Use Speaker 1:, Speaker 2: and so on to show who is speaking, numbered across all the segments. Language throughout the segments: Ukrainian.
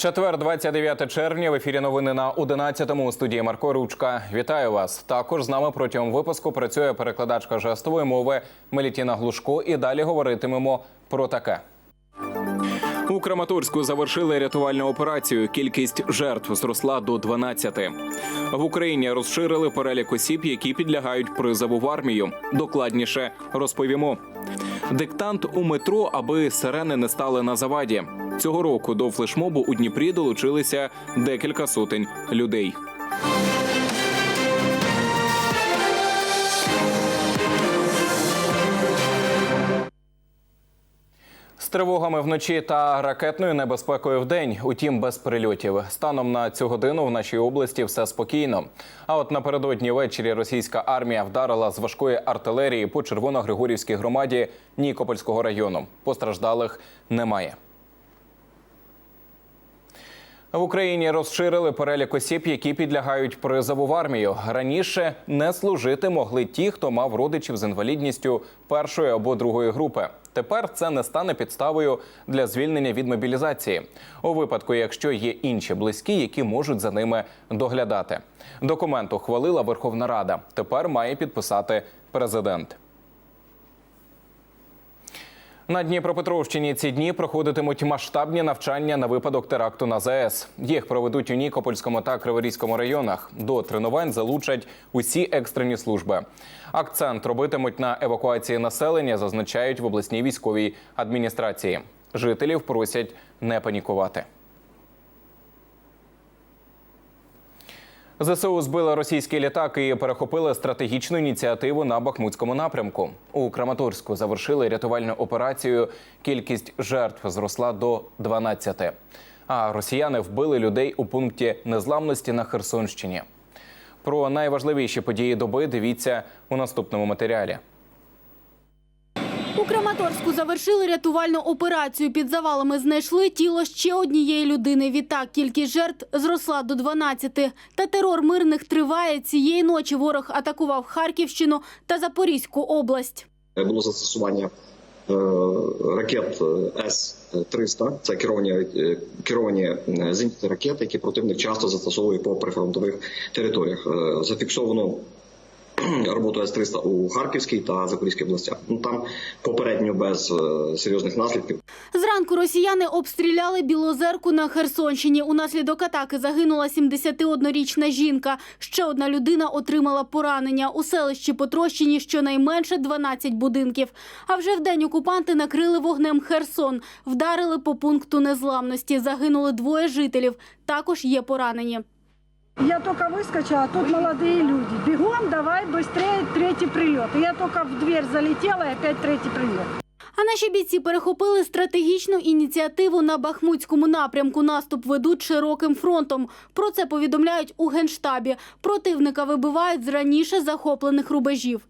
Speaker 1: Четвер, 29 червня. В ефірі новини на 11-му у студії Марко Ручка. Вітаю вас. Також з нами протягом випуску працює перекладачка жестової мови Мелітіна Глушко. І далі говоритимемо про таке. У Краматорську завершили рятувальну операцію. Кількість жертв зросла до 12. В Україні розширили перелік осіб, які підлягають призову в армію. Докладніше розповімо. Диктант у метро, аби сирени не стали на заваді. Цього року до флешмобу у Дніпрі долучилися декілька сотень людей. З тривогами вночі та ракетною небезпекою вдень, утім без прильотів. Станом на цю годину в нашій області все спокійно. А от напередодні ввечері російська армія вдарила з важкої артилерії по Червоногригорівській громаді Нікопольського району. Постраждалих немає. В Україні розширили перелік осіб, які підлягають призову в армію. Раніше не служити могли ті, хто мав родичів з інвалідністю першої або другої групи. Тепер це не стане підставою для звільнення від мобілізації у випадку, якщо є інші близькі, які можуть за ними доглядати. Документ ухвалила Верховна Рада. Тепер має підписати президент. На Дніпропетровщині ці дні проходитимуть масштабні навчання на випадок теракту на ЗАЕС. Їх проведуть у Нікопольському та Криворізькому районах. До тренувань залучать усі екстрені служби. Акцент робитимуть на евакуації населення, зазначають в обласній військовій адміністрації. Жителів просять не панікувати. ЗСУ збили російський літак і перехопили стратегічну ініціативу на Бахмутському напрямку. У Краматорську завершили рятувальну операцію. Кількість жертв зросла до 12. А росіяни вбили людей у пункті незламності на Херсонщині. Про найважливіші події доби дивіться у наступному матеріалі.
Speaker 2: У Краматорську завершили рятувальну операцію. Під завалами знайшли тіло ще однієї людини. Відтак кількість жертв зросла до 12. Та терор мирних триває. Цієї ночі ворог атакував Харківщину та Запорізьку область.
Speaker 3: було застосування е, ракет е, С-300. Це керовані, е, керовані е, зенітні ракети, які противник часто застосовує по прифронтових територіях. Е, Зафіксовано роботу С-300 у Харківській та Запорізькій областях. Ну там попередньо без е, серйозних наслідків.
Speaker 2: Зранку росіяни обстріляли Білозерку на Херсонщині. Унаслідок атаки загинула 71-річна жінка. Ще одна людина отримала поранення. У селищі потрощені щонайменше 12 будинків. А вже вдень окупанти накрили вогнем Херсон. Вдарили по пункту незламності. Загинули двоє жителів. Також є поранені.
Speaker 4: Я только выскочила, а тут молодые люди. Бегом, давай быстрее, третий прилет. И Я только в дверь залетела, и опять третий прилет.
Speaker 2: А наші бійці перехопили стратегічну ініціативу на Бахмутському напрямку. Наступ ведуть широким фронтом. Про це повідомляють у генштабі. Противника вибивають з раніше захоплених рубежів.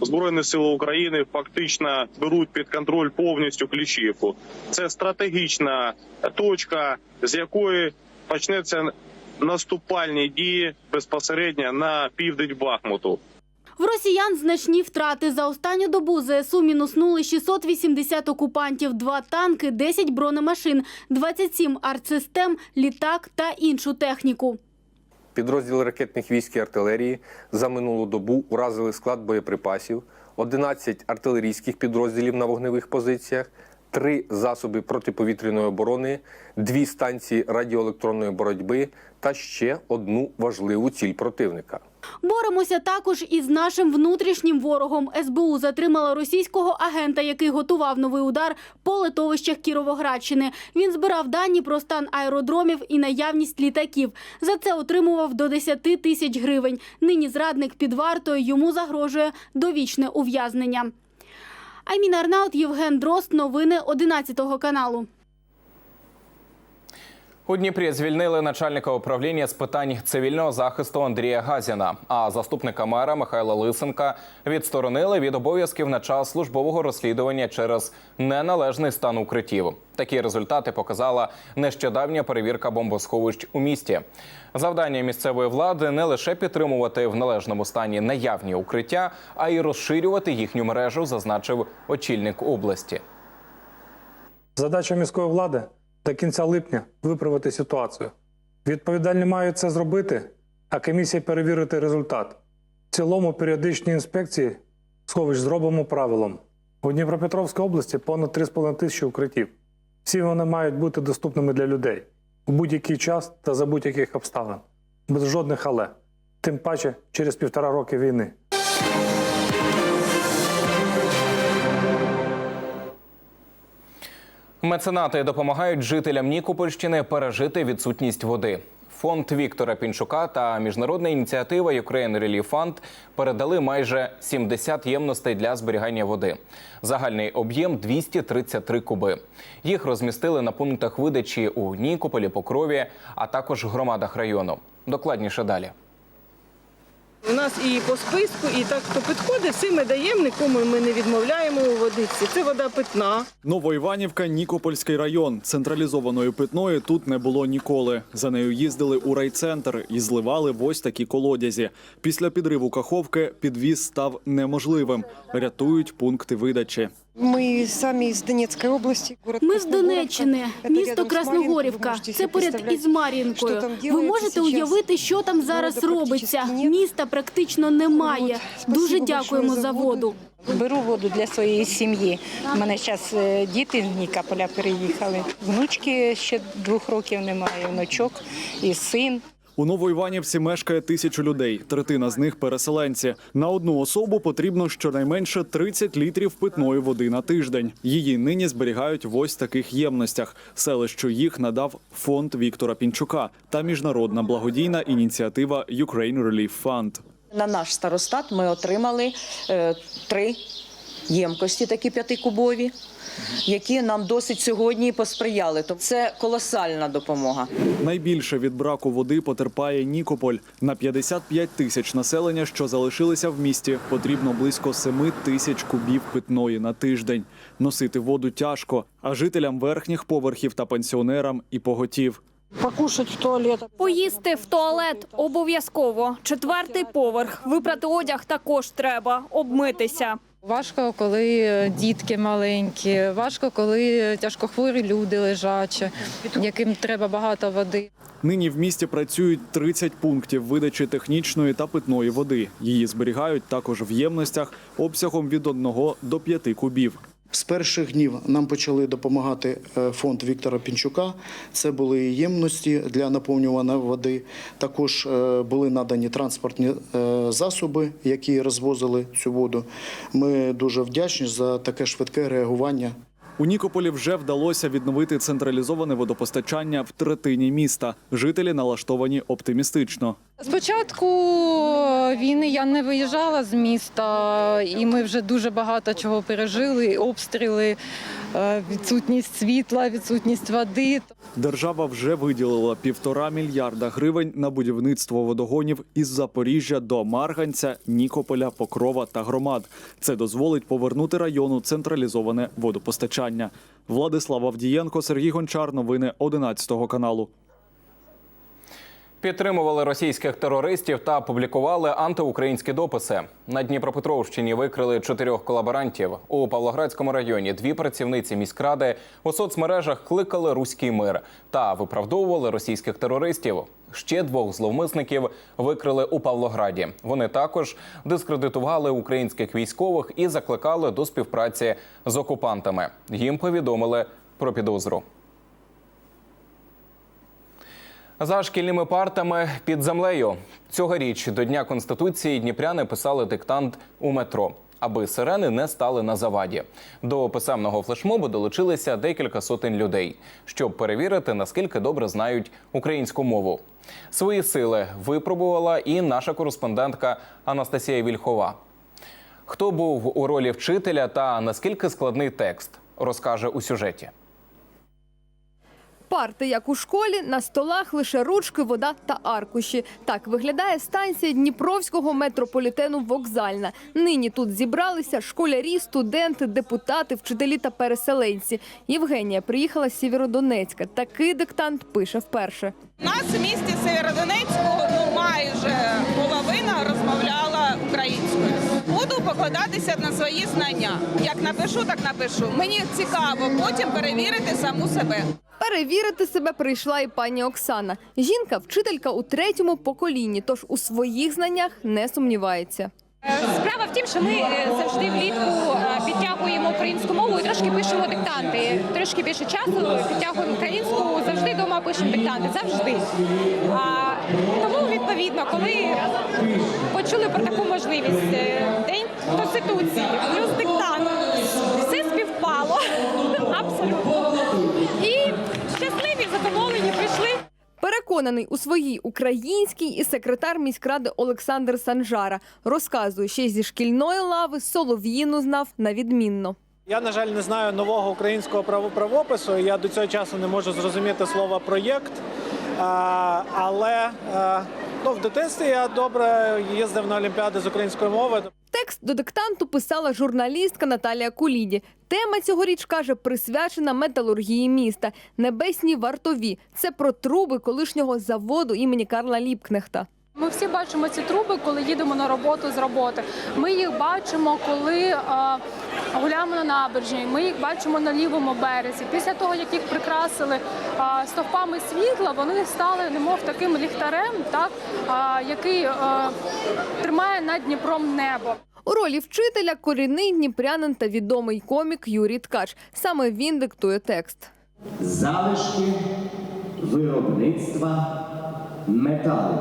Speaker 5: Збройні сили України фактично беруть під контроль повністю Кліщівку. Це стратегічна точка, з якої почнеться наступальні дії безпосередньо на південь Бахмуту.
Speaker 2: В росіян значні втрати. За останню добу ЗСУ мінуснули 680 окупантів, два танки, 10 бронемашин, 27 артсистем, літак та іншу техніку.
Speaker 6: Підрозділи ракетних військ і артилерії за минулу добу уразили склад боєприпасів, 11 артилерійських підрозділів на вогневих позиціях, 3 засоби протиповітряної оборони, 2 станції радіоелектронної боротьби та ще одну важливу ціль противника.
Speaker 2: Боремося також із нашим внутрішнім ворогом. СБУ затримала російського агента, який готував новий удар по литовищах Кіровоградщини. Він збирав дані про стан аеродромів і наявність літаків. За це отримував до 10 тисяч гривень. Нині зрадник під вартою йому загрожує довічне ув'язнення. Аймін Арнаут, Євген Дрозд. Новини 11 каналу.
Speaker 1: У Дніпрі звільнили начальника управління з питань цивільного захисту Андрія Газіна, а заступника мера Михайла Лисенка відсторонили від обов'язків на час службового розслідування через неналежний стан укриттів. Такі результати показала нещодавня перевірка бомбосховищ у місті. Завдання місцевої влади не лише підтримувати в належному стані наявні укриття, а й розширювати їхню мережу, зазначив очільник області.
Speaker 7: Задача міської влади до кінця липня виправити ситуацію. Відповідальні мають це зробити, а комісія перевірити результат. В цілому періодичні інспекції сховищ зробимо правилом. У Дніпропетровській області понад 3,5 тисячі укриттів. Всі вони мають бути доступними для людей у будь-який час та за будь-яких обставин, без жодних але, тим паче через півтора роки війни.
Speaker 1: Меценати допомагають жителям Нікопольщини пережити відсутність води. Фонд Віктора Пінчука та міжнародна ініціатива Ukraine Relief Fund передали майже 70 ємностей для зберігання води. Загальний об'єм 233 куби. Їх розмістили на пунктах видачі у Нікополі, Покрові, а також громадах району. Докладніше далі.
Speaker 8: Нас і по списку, і так хто підходить, всі ми даємо, нікому ми не відмовляємо у водиці. Це вода питна.
Speaker 9: Новоіванівка, Нікопольський район. Централізованої питної тут не було ніколи. За нею їздили у райцентр і зливали в ось такі колодязі. Після підриву каховки підвіз став неможливим. Рятують пункти видачі.
Speaker 10: Ми самі з Донецької області. город
Speaker 2: Ми з Донеччини, місто Красногорівка. Це поряд із Мар'їнкою.
Speaker 10: там
Speaker 2: Ви можете уявити, що там зараз робиться. Міста практично немає. Дуже дякуємо за
Speaker 10: воду.
Speaker 2: воду.
Speaker 11: Беру воду для своєї сім'ї. У мене зараз діти з Нікополя переїхали. Внучки ще двох років немає, внучок і син.
Speaker 9: У Новоіванівці мешкає тисячу людей. Третина з них переселенці. На одну особу потрібно щонайменше 30 літрів питної води на тиждень. Її нині зберігають в ось таких ємностях. Селищу їх надав фонд Віктора Пінчука та міжнародна благодійна ініціатива Ukraine Relief Fund.
Speaker 12: На наш старостат ми отримали е, три ємкості, такі п'ятикубові, які нам досить сьогодні посприяли. Тобто це колосальна допомога.
Speaker 9: Найбільше від браку води потерпає Нікополь. На 55 тисяч населення, що залишилися в місті, потрібно близько 7 тисяч кубів питної на тиждень. Носити воду тяжко, а жителям верхніх поверхів та пенсіонерам і поготів.
Speaker 4: Покушать в туалет.
Speaker 13: Поїсти в туалет обов'язково. Четвертий поверх. Випрати одяг також треба. Обмитися.
Speaker 10: Важко, коли дітки маленькі, важко, коли тяжкохворі люди лежачі, яким треба багато води.
Speaker 9: Нині в місті працюють 30 пунктів видачі технічної та питної води. Її зберігають також в ємностях обсягом від 1 до 5 кубів.
Speaker 14: З перших днів нам почали допомагати е, фонд Віктора Пінчука. Це були ємності для наповнювання води. Також е, були надані транспортні е, засоби, які розвозили цю воду. Ми дуже вдячні за таке швидке реагування.
Speaker 9: У Нікополі вже вдалося відновити централізоване водопостачання в третині міста. Жителі налаштовані оптимістично.
Speaker 10: Спочатку війни я не виїжджала з міста, і ми вже дуже багато чого пережили: обстріли, відсутність світла, відсутність води.
Speaker 9: Держава вже виділила півтора мільярда гривень на будівництво водогонів із Запоріжжя до Марганця, Нікополя, Покрова та громад. Це дозволить повернути району централізоване водопостачання. Владислав Авдієнко, Сергій Гончар. Новини 11 каналу.
Speaker 1: Підтримували російських терористів та публікували антиукраїнські дописи. На Дніпропетровщині викрили чотирьох колаборантів. У Павлоградському районі дві працівниці міськради у соцмережах кликали руський мир та виправдовували російських терористів. Ще двох зловмисників викрили у Павлограді. Вони також дискредитували українських військових і закликали до співпраці з окупантами. Їм повідомили про підозру. За шкільними партами під землею цьогоріч до Дня Конституції дніпряни писали диктант у метро, аби сирени не стали на заваді. До писемного флешмобу долучилися декілька сотень людей, щоб перевірити, наскільки добре знають українську мову. Свої сили випробувала і наша кореспондентка Анастасія Вільхова. Хто був у ролі вчителя та наскільки складний текст, розкаже у сюжеті.
Speaker 13: Парти, як у школі, на столах лише ручки, вода та аркуші. Так виглядає станція Дніпровського метрополітену Вокзальна. Нині тут зібралися школярі, студенти, депутати, вчителі та переселенці. Євгенія приїхала з Сєвєродонецька. Такий диктант пише вперше.
Speaker 8: Нас в місті Северодонецького ну майже половина розмовляла українською. Буду покладатися на свої знання. Як напишу, так напишу. Мені цікаво потім перевірити саму себе.
Speaker 13: Перевірити себе прийшла і пані Оксана. Жінка вчителька у третьому поколінні, тож у своїх знаннях не сумнівається.
Speaker 15: Справа в тім, що ми е, завжди влітку е, підтягуємо українську мову і трошки пишемо диктанти. Трошки більше часу підтягуємо українську, завжди вдома пишемо диктанти. Завжди. Тому, відповідно, коли почули про таку можливість е, День Конституції, плюс диктант, все співпало. Абсолютно. І щасливі, задоволені прийшли.
Speaker 13: Переконаний у своїй українській і секретар міськради Олександр Санжара розказує, ще зі шкільної лави солов'їну знав на відмінно.
Speaker 16: Я, на жаль, не знаю нового українського право- правопису. Я до цього часу не можу зрозуміти слово проєкт. Але е, ну, в дитинстві я добре їздив на олімпіади з української мови.
Speaker 13: Текст до диктанту писала журналістка Наталія Куліді. Тема цьогоріч каже присвячена металургії міста. Небесні вартові. Це про труби колишнього заводу імені Карла Ліпкнехта.
Speaker 17: Ми всі бачимо ці труби, коли їдемо на роботу з роботи. Ми їх бачимо, коли е, гуляємо на набережні. Ми їх бачимо на лівому березі. Після того, як їх прикрасили е, стовпами світла, вони стали немов таким ліхтарем, так е, який е, тримає над Дніпром небо.
Speaker 13: У ролі вчителя корінний дніпрянин та відомий комік Юрій Ткач. Саме він диктує текст.
Speaker 18: залишки виробництва металу.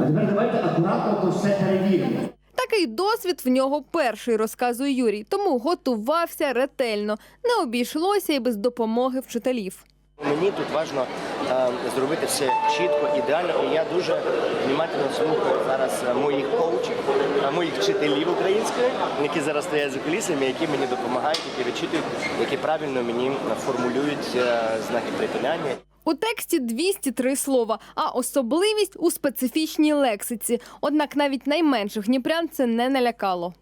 Speaker 18: А тепер давайте акуратно то все перевіримо.
Speaker 13: Такий досвід в нього перший, розказує Юрій, тому готувався ретельно. Не обійшлося і без допомоги вчителів.
Speaker 19: Мені тут важливо е, зробити все чітко, ідеально, і я дуже внимательно слухаю зараз е, моїх коучів, е, моїх вчителів української, які зараз стоять за кулісами, які мені допомагають, які вичитують, які правильно мені формулюють е, знаки припиняння.
Speaker 13: У тексті 203 слова, а особливість у специфічній лексиці. Однак навіть найменших дніпрян це не налякало.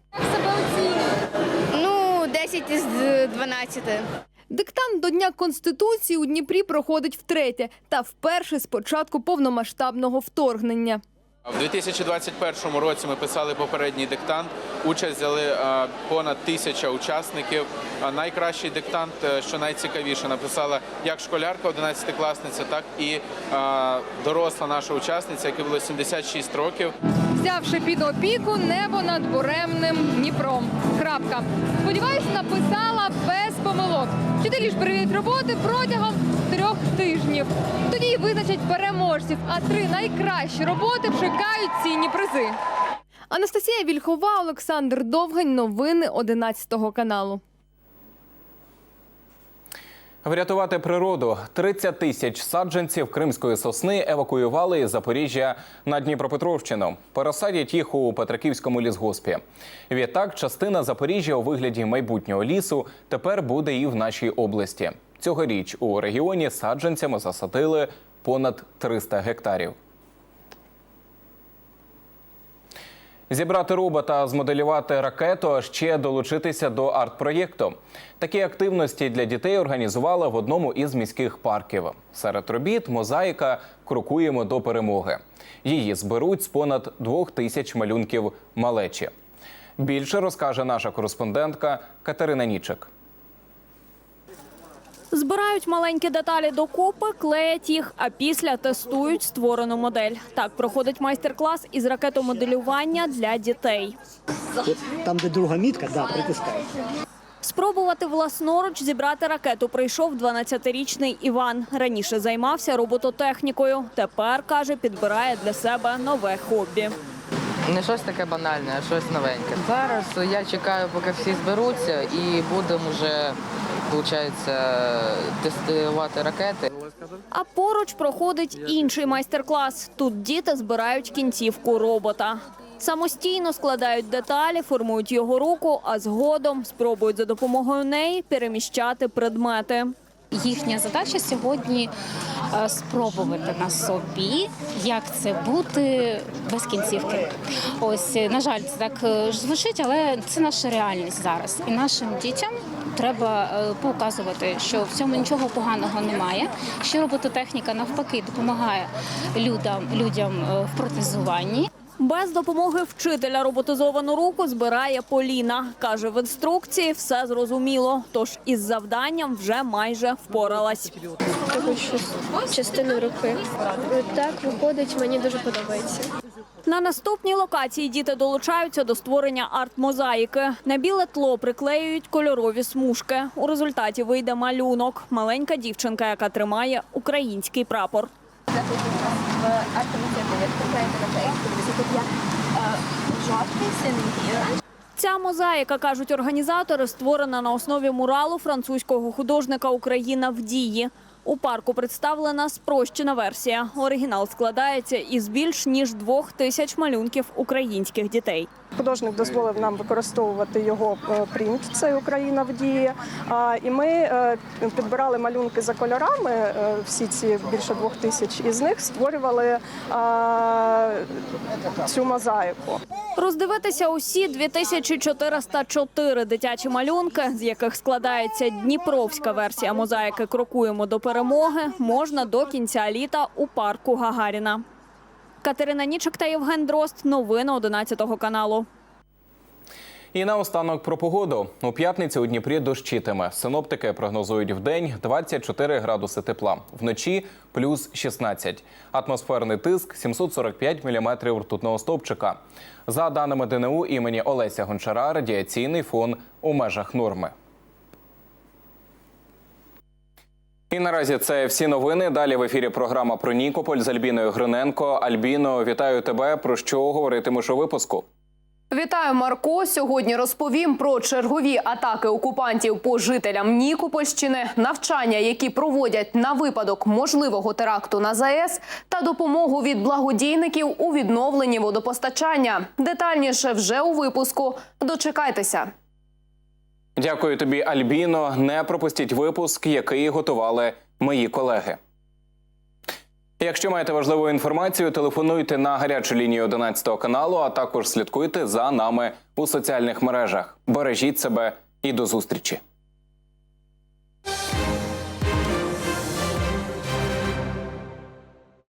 Speaker 20: Ну, 10 із 12.
Speaker 13: Диктант до Дня Конституції у Дніпрі проходить втретє та вперше з початку повномасштабного вторгнення.
Speaker 21: В 2021 році ми писали попередній диктант. Участь взяли е, понад тисяча учасників. Найкращий диктант, е, що найцікавіше, написала як школярка, 11-класниця, так і е, доросла наша учасниця, якій було 76 років.
Speaker 13: Взявши під опіку небо над буремним Дніпром. Крапка. Сподіваюсь, написала без помилок. Вчителі ж перевірять роботи протягом трьох тижнів. Тоді визначать переможців, а три найкращі роботи чекають цінні призи. Анастасія Вільхова, Олександр Довгань. Новини 11 каналу.
Speaker 1: Врятувати природу 30 тисяч саджанців кримської сосни евакуювали із Запоріжжя на Дніпропетровщину. Пересадять їх у Петриківському лісгоспі. Відтак, частина Запоріжжя у вигляді майбутнього лісу тепер буде і в нашій області. Цьогоріч у регіоні саджанцями засадили понад 300 гектарів. Зібрати робота, змоделювати ракету, а ще долучитися до арт-проєкту. Такі активності для дітей організували в одному із міських парків. Серед робіт мозаїка Крокуємо до перемоги. Її зберуть з понад двох тисяч малюнків малечі. Більше розкаже наша кореспондентка Катерина Нічик.
Speaker 22: Збирають маленькі деталі докупи, клеять їх, а після тестують створену модель. Так проходить майстер-клас із ракетомоделювання для дітей.
Speaker 23: Там, де друга мітка, да, притискай.
Speaker 22: Спробувати власноруч зібрати ракету прийшов 12-річний Іван. Раніше займався робототехнікою. Тепер каже, підбирає для себе нове хобі.
Speaker 24: Не щось таке банальне, а щось новеньке. Зараз я чекаю, поки всі зберуться, і будемо вже виходить, тестувати ракети.
Speaker 22: А поруч проходить інший майстер-клас. Тут діти збирають кінцівку робота. Самостійно складають деталі, формують його руку, а згодом спробують за допомогою неї переміщати предмети.
Speaker 25: Їхня задача сьогодні е, спробувати на собі, як це бути без кінцівки. Ось, е, на жаль, це так е, звучить, але це наша реальність зараз. І нашим дітям треба е, показувати, що в цьому нічого поганого немає. Що робототехніка навпаки допомагає людям, людям е, в протезуванні.
Speaker 22: Без допомоги вчителя роботизовану руку збирає Поліна. Каже, в інструкції все зрозуміло, тож із завданням вже майже впоралась.
Speaker 26: частину руки. Так виходить, мені дуже подобається.
Speaker 22: На наступній локації діти долучаються до створення арт-мозаїки. На біле тло приклеюють кольорові смужки. У результаті вийде малюнок. Маленька дівчинка, яка тримає український прапор. Ця мозаїка, кажуть організатори, створена на основі муралу французького художника Україна в дії. У парку представлена спрощена версія. Оригінал складається із більш ніж двох тисяч малюнків українських дітей.
Speaker 27: Художник дозволив нам використовувати його е, принт, це Україна в дії. І ми е, підбирали малюнки за кольорами, е, всі ці більше двох тисяч, і з них створювали цю мозаїку.
Speaker 22: Роздивитися усі 2404 дитячі малюнки, з яких складається дніпровська версія мозаїки Крокуємо до перемоги, можна до кінця літа у парку Гагаріна. Катерина Нічик та Євген Дрозд. Новини 11 каналу.
Speaker 1: І наостанок про погоду. У п'ятницю у Дніпрі дощитиме. Синоптики прогнозують вдень 24 градуси тепла, вночі плюс 16. Атмосферний тиск 745 міліметрів ртутного стовпчика. За даними ДНУ імені Олеся Гончара, радіаційний фон у межах норми. І наразі це всі новини. Далі в ефірі програма про Нікополь з Альбіною Гриненко. Альбіно, вітаю тебе. Про що говоритимеш у випуску?
Speaker 28: Вітаю, Марко. Сьогодні розповім про чергові атаки окупантів по жителям Нікопольщини, навчання, які проводять на випадок можливого теракту на ЗАЕС, та допомогу від благодійників у відновленні водопостачання. Детальніше вже у випуску. Дочекайтеся.
Speaker 1: Дякую тобі, Альбіно. Не пропустіть випуск, який готували мої колеги. Якщо маєте важливу інформацію, телефонуйте на гарячу лінію 11 каналу, а також слідкуйте за нами у соціальних мережах. Бережіть себе і до зустрічі.